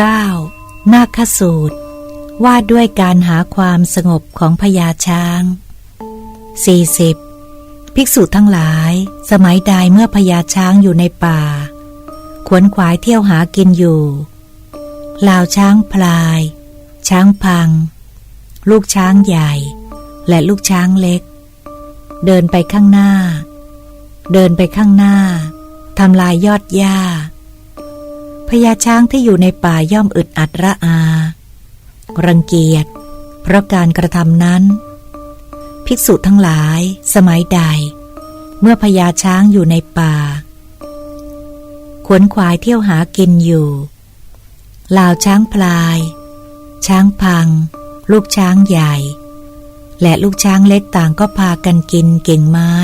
9. นาคสูตร ว่าด้วยการหาความสงบของพญาช้าง 40. ภิกษุทั้งหลาย สมัยใดเมื่อพญาช้างอยู่ในป่า ขวนขวายเที่ยวหากินอยู่ลาวช้างพลาย ช้างพัง ลูกช้างใหญ่ และลูกช้างเล็ก เดินไปข้างหน้า เดินไปข้างหน้าทำลายยอดหญ้า พญาช้างที่อยู่ในป่าย่อมอึดอัดระอา รังเกียจ เพราะการกระทำนั้น ภิกษุทั้งหลาย สมัยใด เมื่อพญาช้างอยู่ในป่า ขวนขวายเที่ยวหากินอยู่ลาวช้างพลาย ช้างพัง ลูกช้างใหญ่ และลูกช้างเล็กต่างก็พากันกินเก่งไม้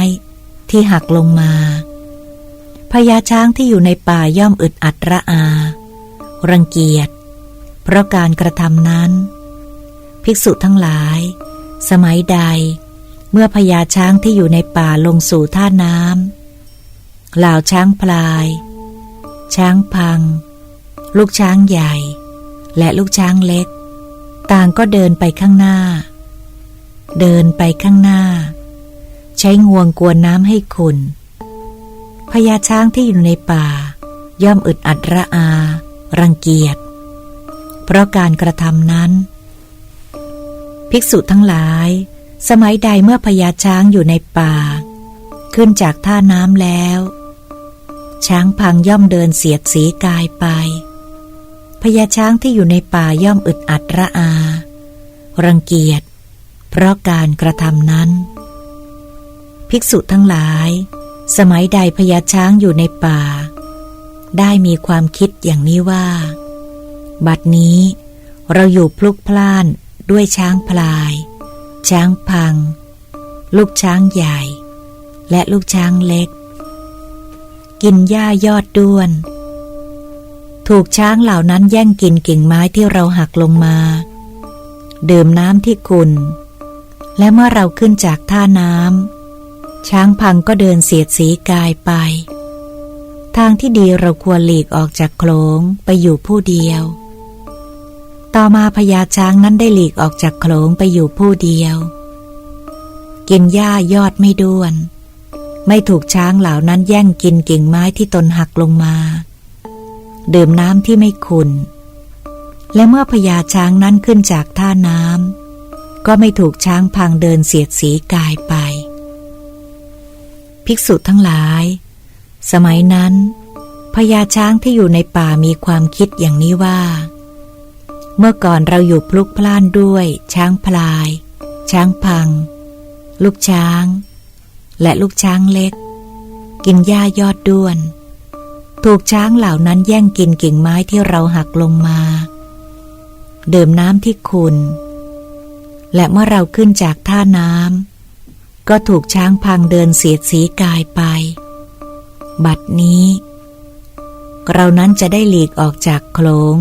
ที่หักลงมา พญาช้างที่อยู่ในป่าย่อมอึดอัดระอา รังเกียจ เพราะการกระทำนั้น ภิกษุทั้งหลาย สมัยใด เมื่อพญาช้างที่อยู่ในป่าลงสู่ท่าน้ำเหล่าช้างพลาย ช้างพัง ลูกช้างใหญ่ และลูกช้างเล็ก ต่างก็เดินไปข้างหน้า เดินไปข้างหน้า ใช้งวงกวนน้ำให้ขุน พญาช้างที่อยู่ในป่า ย่อมอึดอัดระอา รังเกียจ เพราะการกระทำนั้น ภิกษุทั้งหลาย สมัยใดเมื่อพญาช้างอยู่ในป่า ขึ้นจากท่าน้ำแล้ว ช้างพังย่อมเดินเสียดสีกายไปพญาช้างที่อยู่ในป่าย่อมอึดอัดระอา รังเกียจ เพราะการกระทำนั้น ภิกษุทั้งหลาย สมัยใดพญาช้างอยู่ในป่า ได้มีความคิดอย่างนี้ว่า บัดนี้เราอยู่พลุกพล่านด้วยช้างพลาย ช้างพัง ลูกช้างใหญ่ และลูกช้างเล็ก กินหญ้ายอดด้วน ถูกช้างเหล่านั้นแย่งกินกิ่งไม้ที่เราหักลงมา ดื่มน้ำที่คุณ และเมื่อเราขึ้นจากท่าน้ำ ช้างพังก็เดินเสียดสีกายไป ทางที่ดีเราควรหลีกออกจากโขลงไปอยู่ผู้เดียว ต่อมาพญาช้างนั้นได้หลีกออกจากโขลงไปอยู่ผู้เดียว กินหญ้ายอดไม่ด้วน ไม่ถูกช้างเหล่านั้นแย่งกินกิ่งไม้ที่ตนหักลงมา ดื่มน้ำที่ไม่ขุนและเมื่อพญาช้างนั้นขึ้นจากท่าน้ำก็ไม่ถูกช้างพังเดินเสียดสีกายไป ภิกษุทั้งหลาย สมัยนั้นพญาช้างที่อยู่ในป่ามีความคิดอย่างนี้ว่า เมื่อก่อนเราอยู่พลุกพล่านด้วย ช้างพลาย ช้างพัง ลูกช้าง และลูกช้างเล็ก กินหญ้ายอดด้วน ถูกช้างเหล่านั้นแย่งกินกิ่งไม้ที่เราหักลงมา เดิมน้ำที่คุณ และเมื่อเราขึ้นจากท่าน้ำ ก็ถูกช้างพังเดินเสียดสีกายไป บัดนี้ เรานั้นจะได้หลีกออกจากโขลง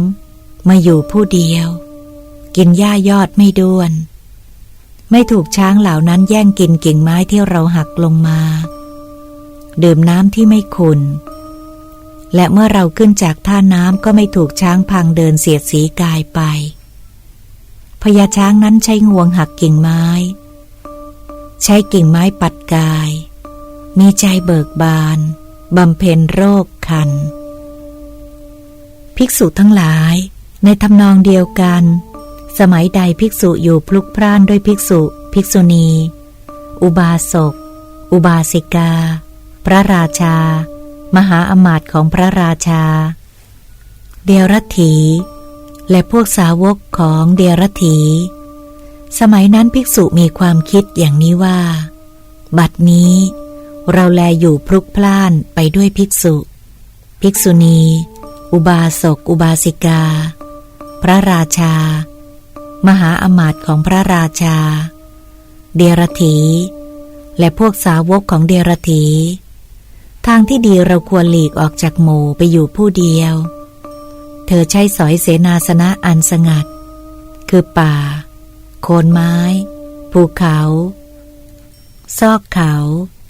มาอยู่ผู้เดียว กินหญ้ายอดไม่ด้วน ไม่ถูกช้างเหล่านั้นแย่งกินกิ่งไม้ที่เราหักลงมา ดื่มน้ำที่ไม่ขุนและเมื่อเราขึ้นจากท่าน้ำก็ไม่ถูกช้างพังเดินเสียดสีกายไปพญาช้างนั้นใช้งวงหักกิ่งไม้ ใช้กิ่งไม้ปัดกาย มีใจเบิกบานบำเพ็ญโรคคัน ภิกษุทั้งหลาย ในทำนองเดียวกัน สมัยใดภิกษุอยู่พลุกพล่านด้วยภิกษุ ภิกษุณี อุบาสก อุบาสิกา พระราชา มหาอมาตย์ของพระราชา เดียรถี และพวกสาวกของเดียรถี สมัยนั้นภิกษุมีความคิดอย่างนี้ว่า บัดนี้ เราแลอยู่พลุกพล่านไปด้วยภิกษุ ภิกษุณี อุบาสก อุบาสิกา พระราชา มหาอมาตย์ของพระราชา เดรถี และพวกสาวกของเดรถี ทางที่ดีเราควรหลีกออกจากหมู่ไปอยู่ผู้เดียว เธอใช้สอยเสนาสนะอันสงัด คือป่า โคนไม้ ภูเขา ซอกเขา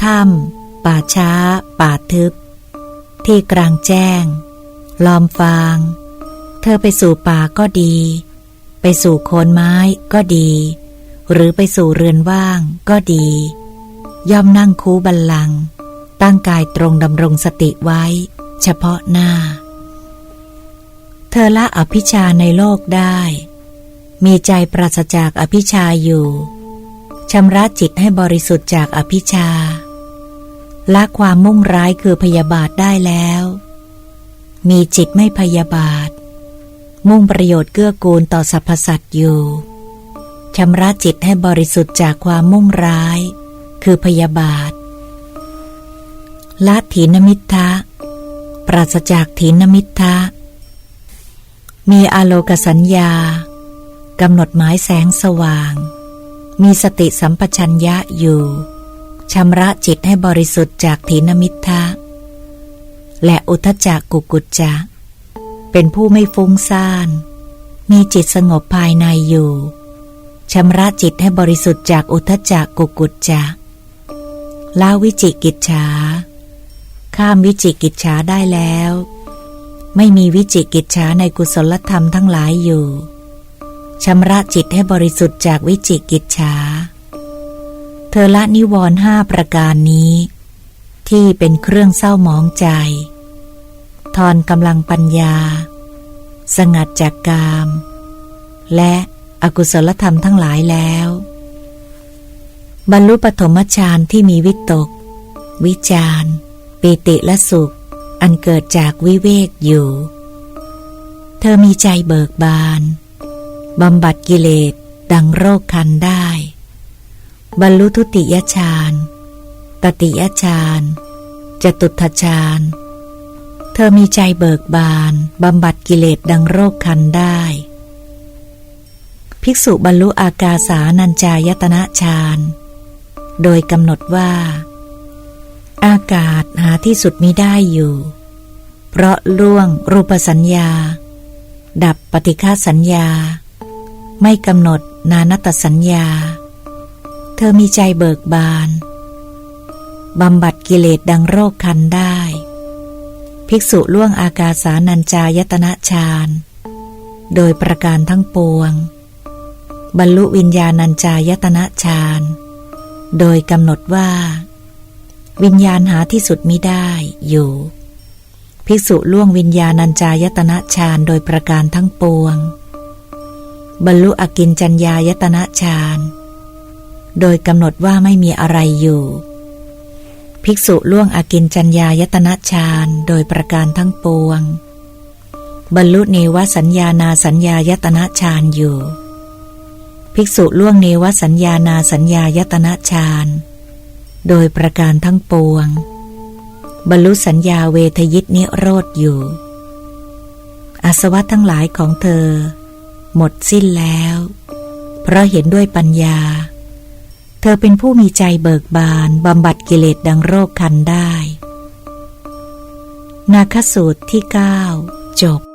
ถ้ำ ป่าช้า ป่าทึบ ที่กลางแจ้ง ลอมฟางถธอไปสู่ป่าก็ดี ไปสู่โคนไม้ก็ดี หรือไปสู่เรือนว่างก็ดี ย่อมนั่งคูบัลลังก์ตั้งกายตรงดำรงสติไว้ เฉพาะหน้า เธอละอภิชาในโลกได้ มีใจปราศจากอภิชาอยู่ชำระจิตให้บริสุทธิ์จากอภิชาละความมุ่งร้ายคือพยาบาทได้แล้ว มีจิตไม่พยาบาท มุ่งประโยชน์เกื้อกูลต่อสรรพสัตว์อยู่ชำระจิตให้บริสุทธิ์จากความมุ่งร้าย คือพยาบาทละถีนมิทะปราศจากถีนมิทะมีอาโลกสัญญา กำหนดหมายแสงสว่าง มีสติสัมปชัญญะอยู่ชำระจิตให้บริสุทธิ์จากถีนมิทธะและอุทจักกุกุจจะเป็นผู้ไม่ฟุ้งซ่าน มีจิตสงบภายในอยู่ชำระจิตให้บริสุทธิ์จากอุทจักกุกุจจะละวิจิกิจฉาข้ามวิจิกิจฉาได้แล้ว ไม่มีวิจิกิจฉาในกุศลธรรมทั้งหลายอยู่ ชำระจิตให้บริสุทธิ์จากวิจิกิจฉาเธอละนิวรณ์ห้าประการนี้ ที่เป็นเครื่องเศร้าหมองใจ ทอนกำลังปัญญา สงัดจากกาม และอกุศลธรรมทั้งหลายแล้ว บรรลุปฐมฌานที่มีวิตก วิจารปิติและสุข อันเกิดจากวิเวกอยู่ เธอมีใจเบิกบาน บำบัดกิเลสดังโรคคันได้ บรรลุทุติยฌานตติยฌานจตุทฌานเธอมีใจเบิกบานบำบัดกิเลสดังโรคคันได้ ภิกษุบรรลุอากาสานัญจายตนะฌานโดยกำหนดว่า อากาศหาที่สุดมิได้อยู่ เพราะล่วงรูปสัญญา ดับปฏิฆาสัญญา ไม่กำหนดนานตสัญญา เธอมีใจเบิกบานบำบัดกิเลสดังโรคคันได้ ภิกษุล่วงอากาสานัญจายตนะฌานโดยประการทั้งปวง บรรลุวิญญาณัญจายตนะฌานโดยกำหนดว่า วิญญาณหาที่สุดมิได้อยู่ ภิกษุล่วงวิญญาณัญจายตนะฌานโดยประการทั้งปวง บรรลุอกินจัญญายตนะฌาน โดยกำหนดว่าไม่มีอะไรอยู่ ภิกษุล่วงอกินจัญญายตนะฌานโดยประการทั้งปวง บรรลุเนวสัญญานาสัญญายตนะฌานอยู่ ภิกษุล่วงเนวสัญญานาสัญญายตนะฌานโดยประการทั้งปวง บรรลุสัญญาเวทยิตนิโรธอยู่ อาสวะทั้งหลายของเธอ หมดสิ้นแล้ว เพราะเห็นด้วยปัญญา เธอเป็นผู้มีใจเบิกบานบำบัดกิเลสดังโรคคันได้ นาคสูตรที่เก้าจบ